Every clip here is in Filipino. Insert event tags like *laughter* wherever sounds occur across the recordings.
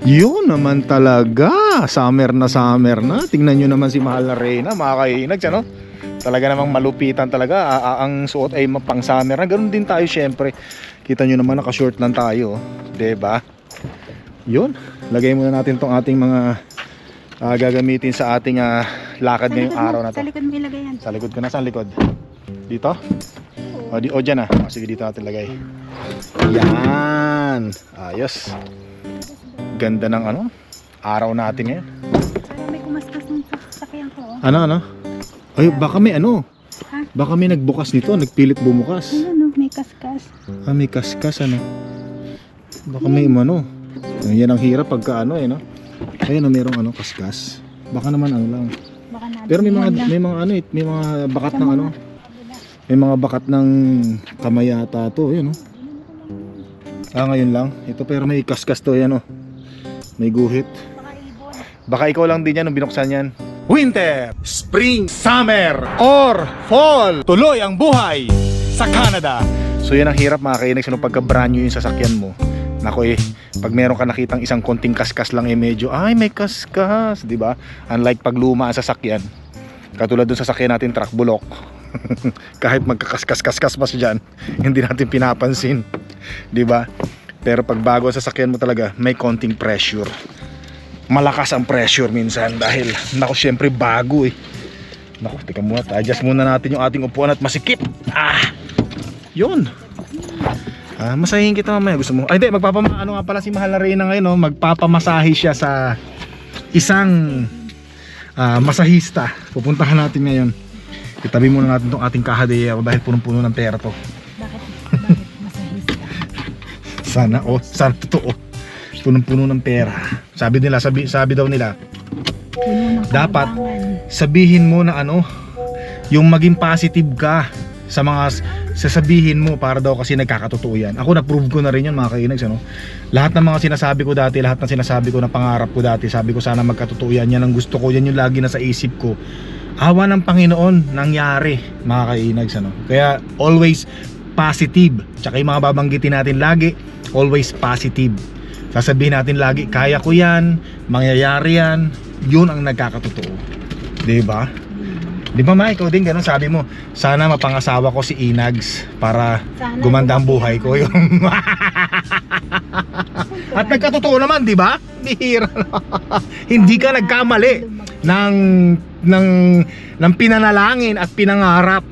Yun naman talaga. Summer na summer na. Tingnan nyo naman si Mahal na Reyna, mga kainag, ano? Talaga namang malupitan talaga. A- a- ang suot ay pang summer na. Ganun din tayo syempre. Kita nyo naman naka-short lang tayo. ba? Yun. Lagay muna natin tong ating mga ah, gagamitin sa ating ah, lakad ngayong mo, araw na to. Sa likod mo ilagay yan. Sa likod ko na, saan likod? Dito? O, di, o dyan ah. O, sige, dito natin lagay. Yan. Ayos. Ganda ng ano? Araw natin ngayon. Sana may kumaskas ng sasakyan ko. Oh. Ano, ano? Ay, baka may ano? Ha? Baka may nagbukas nito, nagpilit bumukas. Ayan oh, may kaskas. Ah, may kaskas ano? Baka may ano? Yan ang hirap pagka ano eh, no? Ayun, oh, merong ano, kaskas. Baka naman ano lang. Baka na. Pero may mga may mga ano, eh, may mga bakat ng ano, may mga bakat ng kamayata to, yun oh. Ah, ngayon lang. Ito pero may kaskas to, yan oh. May guhit. Baka ikaw lang din yan nung binuksan yan. Winter, Spring, Summer, or Fall. Tuloy ang buhay sa Canada. So yan ang hirap mga kainex nung pagka brand new yung sasakyan mo. Nako eh, pag meron ka nakitang isang konting kaskas lang eh medyo, ay may kaskas, di ba? Unlike pag luma ang sasakyan. Katulad dun sa sasakyan natin truck bulok. *laughs* Kahit magkakaskas-kaskas pa siya dyan, *laughs* hindi natin pinapansin. Di ba? Pero pag bago ang sasakyan mo talaga, may konting pressure. Malakas ang pressure minsan dahil nako syempre bago eh. Nako teka muna adjust muna natin yung ating upuan at masikip. Ah! Yun. Ah, masahin kita mamaya gusto mo? Ay hindi magpapama ano nga pala si Mahal na ngayon no? magpapamasahe siya sa isang ah, masahista. Pupuntahan natin ngayon. Itabi muna natin tong ating kahadeya dahil punong-puno ng pera to sana oh sana totoo punong-puno ng pera sabi nila sabi, sabi daw nila Dapat. sabihin mo na ano yung maging positive ka sa mga sasabihin mo para daw kasi nagkakatotoo yan ako na-prove ko na rin yan mga kainags ano? lahat ng mga sinasabi ko dati lahat ng sinasabi ko na pangarap ko dati sabi ko sana magkatotoo yan yan ang gusto ko yan yung lagi na sa isip ko awa ng Panginoon nangyari mga kainags ano? kaya always positive. Tsaka yung mga babanggitin natin lagi always positive. Sasabihin natin lagi kaya ko yan mangyayari yan. Yun ang nagkakatotoo. 'di ba? Di ba ma, ikaw din ganun sabi mo, sana mapangasawa ko si Inags para Sana gumanda ang buhay ko. yung *laughs* At nagkatotoo naman, di ba? Bihira. *laughs* Hindi ka nagkamali ng ng ng pinanalangin at pinangarap.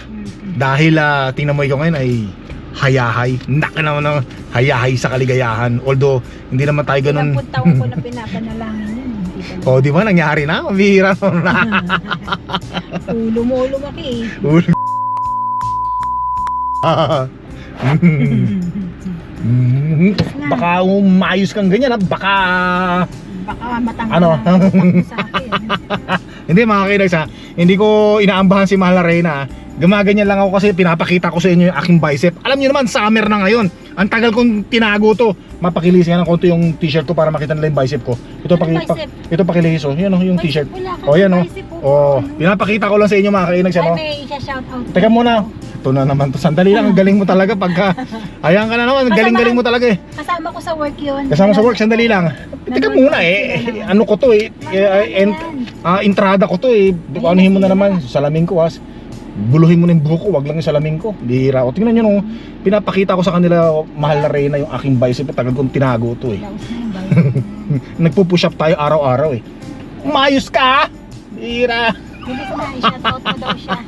Dahil ah, tingnan mo ikaw ngayon ay hayahay. Naka naman ng hayahay sa kaligayahan. Although hindi naman tayo ganun. Ilang taon ko na *laughs* pinapanalangin yun. Hindi pa O, di ba nangyari na? Bihira na. *laughs* Ulo mo lumaki eh. Ulo. Baka umayos kang ganyan ha? Baka Baka matanggal Ano? sa akin. *laughs* Hindi mga kinags ha. Hindi ko inaambahan si Mahal na Reyna ha? Gumaganyan lang ako kasi pinapakita ko sa inyo yung aking bicep. Alam niyo naman summer na ngayon. Ang tagal kong tinago to. Mapakilis nga ng konti yung t-shirt ko para makita nila yung bicep ko. Ito, paki, pa, ito pakilis oh. Yan oh yung t-shirt. Oh yan oh. bicep, Oh, pinapakita ko lang sa inyo mga may isa-shout out. Teka muna Ito na naman to Sandali lang ang galing mo talaga pagka Ayan ka na naman Galing-galing mo talaga eh Kasama ko sa work yun. Kasama sa work, sandali lang. Teka muna eh, eh, ano ko to eh, eh, ent, ah, entrada ko to eh. Anuhin mo na naman, salamin ko has. Buluhin mo na yung buhok ko, wag lang yung salamin ko. Bihira ko. Tingnan nyo no, pinapakita ko sa kanila, mahal na Reyna yung aking bicep. Tagal kong tinago to eh. *laughs* Nagpo-push up tayo araw-araw eh. Umayos ka! Bihira! Hindi ko na i-shout out mo daw siya.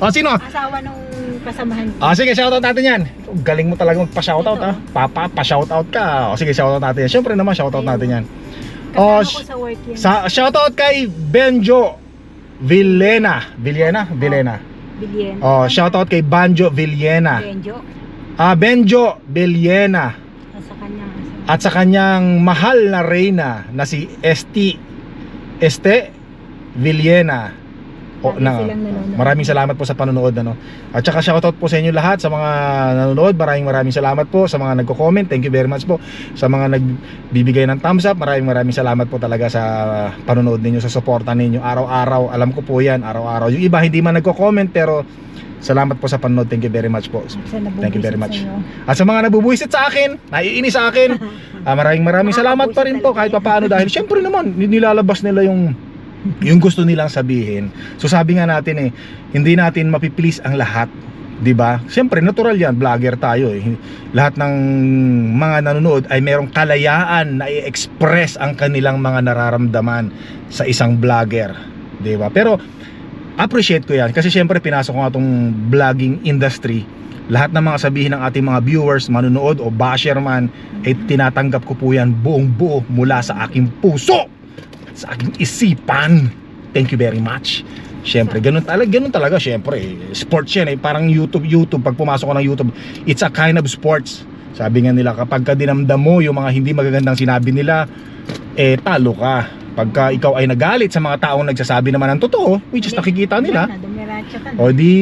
O *laughs* sino? Asawa nung kasamahan ko. Ah, sige, shoutout natin yan. Galing mo talaga magpa-shoutout ah. Papa, pa-shoutout ka. O sige, shoutout natin yan. Siyempre naman, shoutout natin yan. Oh, Kasama ko sh- sa work. Sa shoutout kay Benjo Villena. Villena? Villena. Bilyen. Oh, shoutout kay Banjo Villena. Benjo. Ah, Benjo Villena. At sa kanya. At sa kanyang mahal na reyna na si ST Este Villena. O, na, maraming salamat po sa panonood ano. At saka shoutout po sa inyo lahat sa mga nanonood. Maraming maraming salamat po sa mga nagko-comment. Thank you very much po sa mga nagbibigay ng thumbs up. Maraming maraming salamat po talaga sa panonood ninyo, sa suporta ninyo. Araw-araw, alam ko po 'yan, araw-araw. Yung iba hindi man nagko-comment pero Salamat po sa panonood. Thank you very much po. Thank you very much. At sa mga nabubuisit sa akin, naiinis sa akin, *laughs* ah, maraming maraming salamat pa rin po kahit papaano dahil syempre naman nilalabas nila yung yung gusto nilang sabihin. So sabi nga natin eh, hindi natin mapiplease ang lahat. 'di ba? Siyempre natural 'yan, vlogger tayo eh. Lahat ng mga nanonood ay merong kalayaan na i-express ang kanilang mga nararamdaman sa isang vlogger, 'di ba? Pero appreciate ko 'yan kasi siyempre pinasok ko nga tong vlogging industry. Lahat ng mga sabihin ng ating mga viewers, manonood o basher man, ay tinatanggap ko po yan buong buo mula sa aking puso sa aking isipan. Thank you very much. Siyempre, ganun talaga, ganun talaga, siyempre. eh. Sports yan eh, parang YouTube, YouTube, pag pumasok ko ng YouTube, it's a kind of sports. Sabi nga nila, kapag ka dinamdam mo yung mga hindi magagandang sinabi nila, eh, talo ka. Pagka ikaw ay nagalit sa mga taong nagsasabi naman ng totoo, which is nakikita nila, Dumiretso ka na. o di,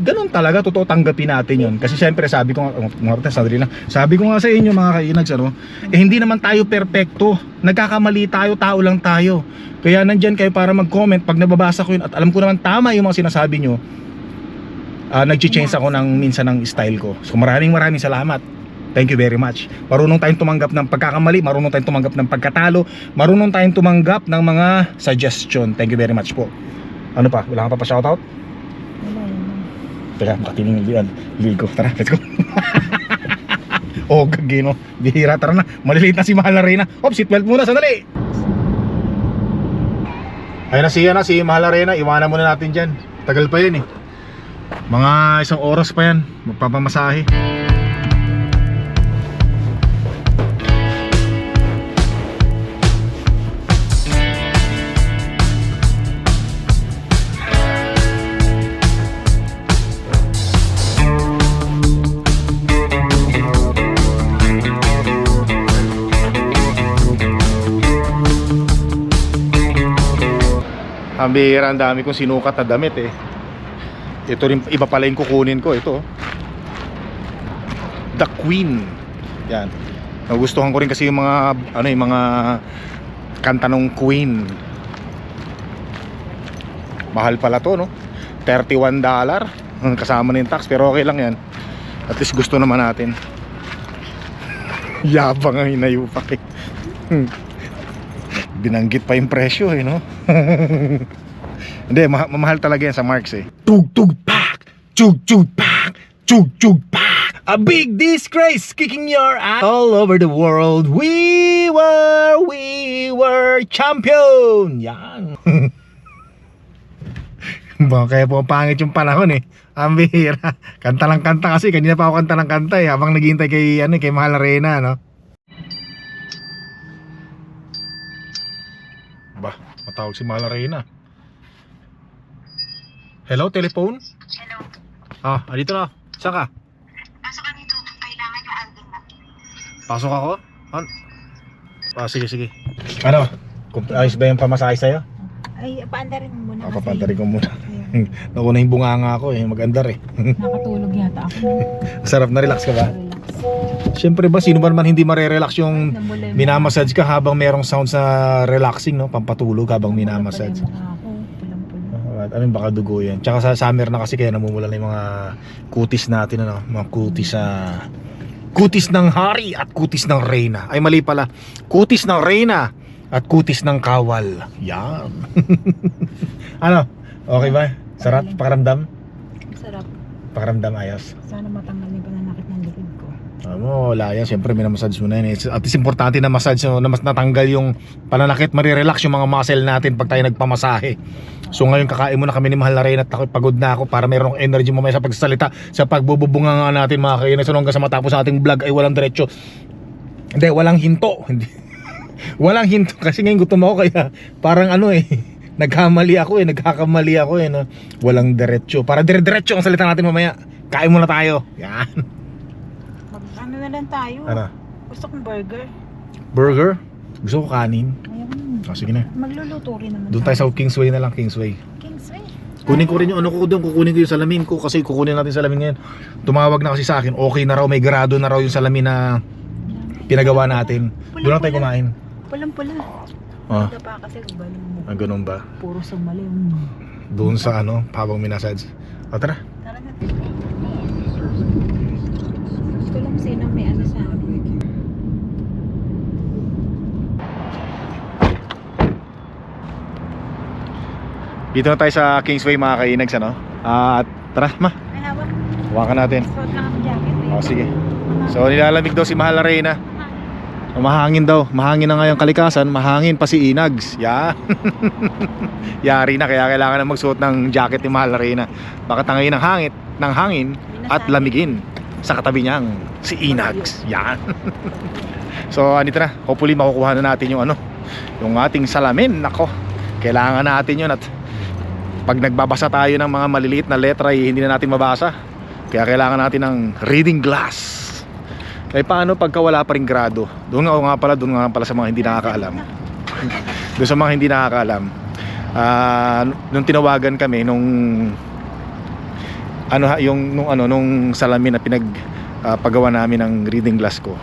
ganun talaga, totoo tanggapin natin yun. Kasi siyempre sabi ko nga, oh, sandali lang, sabi ko nga sa inyo mga kainags, ano, eh hindi naman tayo perpekto. Nagkakamali tayo, tao lang tayo. Kaya nandyan kayo para mag-comment pag nababasa ko yun at alam ko naman tama yung mga sinasabi nyo, ah nag-change ako ng minsan ng style ko. So maraming maraming salamat. Thank you very much. Marunong tayong tumanggap ng pagkakamali, marunong tayong tumanggap ng pagkatalo, marunong tayong tumanggap ng mga suggestion. Thank you very much po. Ano pa? Wala ka pa pa shoutout? Teka, yung lian. Ligo. Tara, let's go. *laughs* oh, gagino. Bihira, tara na. Maliliit na si Mahal na Reyna. Hop, seatbelt muna, sandali. Ayun na siya na, si Mahal na Reyna. Iwanan muna natin dyan. Tagal pa yan eh. Mga isang oras pa yan. Magpapamasahe. Ang bihira, ang dami kong sinukat na damit eh. Ito rin, iba pala yung kukunin ko. Ito. The Queen. Yan. Nagustuhan ko rin kasi yung mga, ano yung mga kanta ng Queen. Mahal pala to, no? 31 dollar. *laughs* Kasama na yung tax, pero okay lang yan. At least gusto naman natin. *laughs* Yabang ang hinayupak eh. Binanggit pa yung presyo eh, no? *laughs* Hindi, ma- mamahal talaga yan sa Marks eh. Tug tug pak! Tug tug pak! Tug tug pak! A big disgrace kicking your ass all over the world. We were, we were champion! Yan. *laughs* Ba, kaya po pangit yung panahon eh. Ang bihira. Kanta lang kanta kasi. Kanina pa ako kanta lang kanta eh. Habang naghihintay kay, ano, kay Mahal Arena, no? Ba, matawag si Mahal Arena. Hello, telephone? Hello. Ah, andito na. Saan ka? Pasok kami dito. Kailangan yung album na. Pasok ako? An ah, sige, sige. Ano? Kung ayos ba yung pamasahe sa'yo? Ay, paandarin mo muna. Ah, papantarin ko muna. *laughs* Nauna yung bunganga ako eh. Magandar eh. Nakatulog yata ako. *laughs* Sarap na relax ka ba? *laughs* Siyempre ba, sino ba naman hindi marerelax yung minamassage ka habang merong sounds na relaxing, no? Pampatulog habang minamassage. Uh, I mean, baka dugo yan. Tsaka sa summer na kasi kaya namumula na yung mga kutis natin, ano? Mga kutis sa... kutis ng hari at kutis ng reyna. Ay, mali pala. Kutis ng reyna at kutis ng kawal. Yan. *laughs* ano? Okay ba? Sarap? Pakaramdam? Sarap. Pakaramdam ayos. Sana matanggal yung pananakit ng. Ano, wala yan. Siyempre, minamassage mo na yan. eh. At least importante na massage no, na mas natanggal yung pananakit, marirelax yung mga muscle natin pag tayo nagpamasahe. So ngayon kakain mo na kami ni Mahal na Rain at ako pagod na ako para mayroong energy mamaya sa pagsalita sa pagbububunga nga natin mga kainis. So hanggang sa matapos ating vlog ay walang diretso. Hindi, walang hinto. *laughs* Hindi. walang hinto kasi ngayon gutom ako kaya parang ano eh. *laughs* Nagkamali ako eh, nagkakamali ako eh. No? Walang diretso. Para dire-diretso ang salita natin mamaya. Kain muna tayo. Yan. Ano na lang tayo? Ano? Gusto kong burger. Burger? Gusto ko kanin. Ko. Oh, sige na. Magluluto rin naman Doon tayo sa Kingsway na lang, Kingsway. Kingsway. Kunin ko rin yung ano ko doon, kukunin ko yung salamin ko kasi kukunin natin salamin ngayon. Tumawag na kasi sa akin, okay na raw, may grado na raw yung salamin na pinagawa natin. Doon lang tayo kumain. Pulang-pula. Oh, Ito pa kasi ubalong mo. ah, ganun ba? Puro sumali yung Doon sa ano, habang minasage. O tara. Tara na. Sino may ano sa akin. Dito na tayo sa Kingsway mga kainags ano. Ah, at tara, ma. Hawakan natin. Jacket eh. O sige. So nilalamig daw si Mahal na Reyna. Mahangin daw. Mahangin na ngayong kalikasan. Mahangin pa si Inags. Yan. *laughs* Yari na kaya kailangan na magsuot ng jacket ni Mahal na Reyna. Baka tangayin ng hangit, ng hangin at lamigin sa katabi niyang si Inags. Yan. *laughs* so andito na. Hopefully makukuha na natin yung ano, yung ating salamin. Nako. Kailangan natin yun at pag nagbabasa tayo ng mga maliliit na letra eh, hindi na natin mabasa. Kaya kailangan natin ng reading glass. Eh paano pagka wala pa ring grado? Doon nga, nga pala, doon nga pala sa mga hindi nakakaalam. *laughs* doon sa mga hindi nakakaalam. Ah, nung tinawagan kami nung ano yung nung ano nung salamin na pinag ah, pagawa namin ng reading glass ko.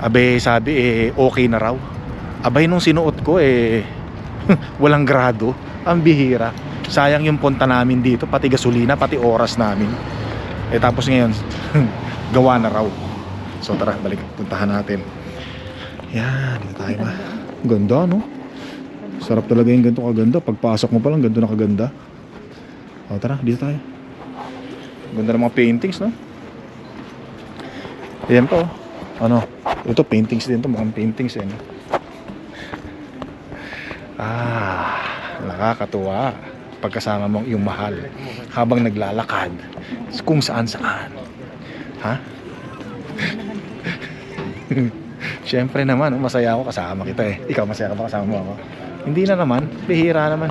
Abe sabi eh okay na raw. Abay nung sinuot ko eh *laughs* walang grado. Ang bihira. Sayang yung punta namin dito, pati gasolina, pati oras namin. Eh tapos ngayon, *laughs* gawa na raw. So tara, balik, puntahan natin. Yan, dito tayo ba? Ganda, no? Sarap talaga yung ganito kaganda. Pagpasok mo pa lang, ganito na kaganda. O tara, dito tayo. Ganda ng mga paintings, no? Ayan po. Ano? Ito, paintings din to. Mukhang paintings, eh. Ah, nakakatuwa. Pagkasama mong iyong mahal habang naglalakad kung saan saan. Ha? *laughs* Siyempre naman, masaya ako kasama kita eh. Ikaw masaya ka ba kasama mo ako? Hindi na naman, bihira naman.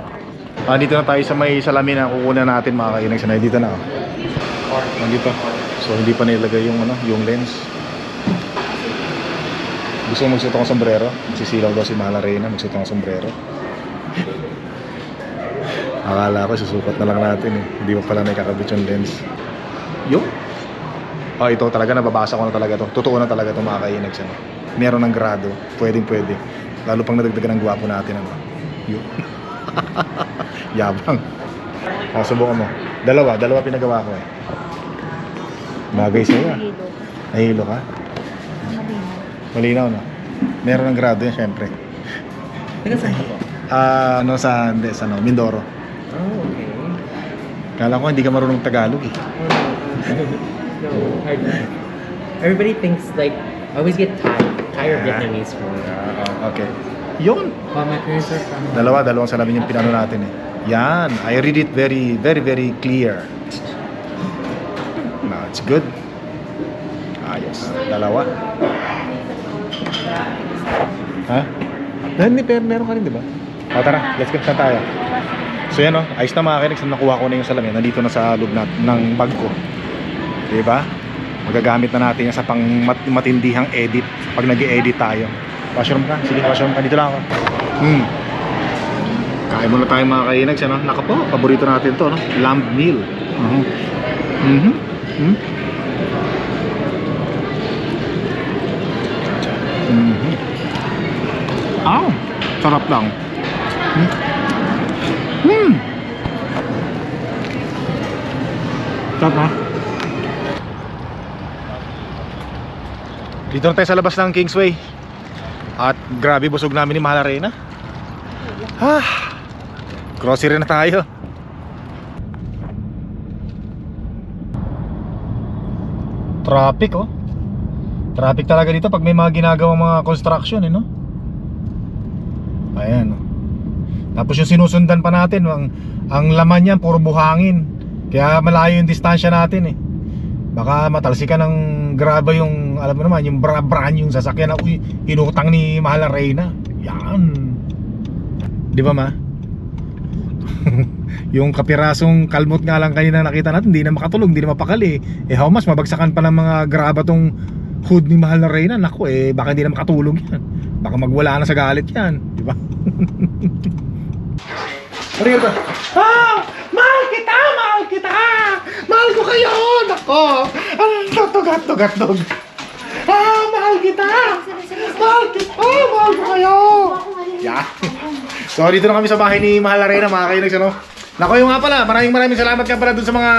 Ah, dito na tayo sa may salamin na kukunan natin mga kainag sanay. Dito na oh. Nandito. So hindi pa nilagay yung ano, yung lens. Gusto mo magsuot ng sombrero? Sisilaw daw si Mahala Reyna, magsuot ng sombrero. Akala ko susukat na lang natin eh. Hindi mo pala nakakabit yung lens. Yung? Oh, ito talaga nababasa ko na talaga to. Totoo na talaga to mga kainag siya. Meron ng grado. Pwedeng pwede. Lalo pang nadagdagan ng gwapo natin ano. Yun. *laughs* Yabang. Oh, subukan mo. Dalawa, dalawa pinagawa ko eh. Bagay sa'yo ah. Hilo. Nahilo ka? Malinaw. Na. Meron ng grado yan, syempre. Taga saan ka po? Ah, ano sa, hindi, sa ano, Mindoro. Oh, okay. Kala ko hindi ka marunong Tagalog eh. *laughs* no, hard na. Everybody thinks like, I always get tired, tired of Ah. Vietnamese food. Ah, okay. Yun. Well, my parents are from... Dalawa, dalawang salamin yung pinano natin eh. Yan. I read it very, very, very clear. No, it's good. Dalawa. Ha? Ah, Hindi, pero meron ka rin, di ba? O tara, let's get na tayo. So yan o, ayos na mga kinex, nakuha ko na yung salamin. Nandito na sa loob na, ng bag ko. Di ba? Magagamit na natin yan sa pang mat- matindihang edit pag nag edit tayo. Washroom ka? Sige, washroom ka. Dito lang ako. Hmm. Kain muna tayo mga kainags, ano? Naka po, paborito natin to, no? Lamb meal. Mhm. Mhm. Mhm. Mhm. Ah, sarap lang. Hmm. Hmm. Sarap ha? Dito na tayo sa labas ng Kingsway. At grabe busog namin ni Mahal Arena. Ah, grocery na tayo. Traffic oh. Traffic talaga dito pag may mga ginagawang mga construction eh no. Ayan. Tapos yung sinusundan pa natin ang ang laman niyan puro buhangin. Kaya malayo yung distansya natin eh. Baka matalsikan ng graba yung alam mo naman yung bra brand yung sasakyan na uy inutang ni Mahal na Reyna. Yan. Di ba ma? *laughs* yung kapirasong kalmot nga lang kanina nakita natin hindi na makatulog, hindi na mapakali. Eh how much mabagsakan pa ng mga graba tong hood ni Mahal na Reyna. Naku eh baka hindi na makatulog yan. Baka magwala na sa galit yan, di ba? Ano yun ba? Ah! Mahal kita! Mahal kita! Mahal ko kayo! Nako! Ano? Tugat, tugat, tug. Ah! Mahal kita! Mahal kita! Mahal ko kayo! Yeah. So dito na kami sa bahay ni Mahal Arena mga kainags ano. Nako yung nga pala, maraming maraming salamat nga pala dun sa mga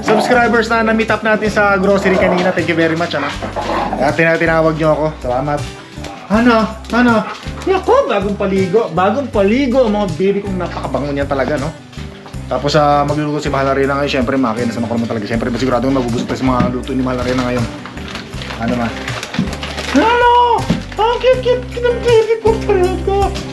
subscribers na na-meet up natin sa grocery kanina. Thank you very much, ano. At tina- tinawag nyo ako. Salamat. Ano? Ano? Nako, bagong paligo. Bagong paligo mga baby kong napakabango niyan talaga, no? Tapos sa magluluto si Mahal Arena ngayon, syempre makin sa naman talaga. Syempre, sigurado mabubusog tayo sa mga luto ni Mahal Arena ngayon. Ano ma? Ano? Ang cute, cute, cute, cute.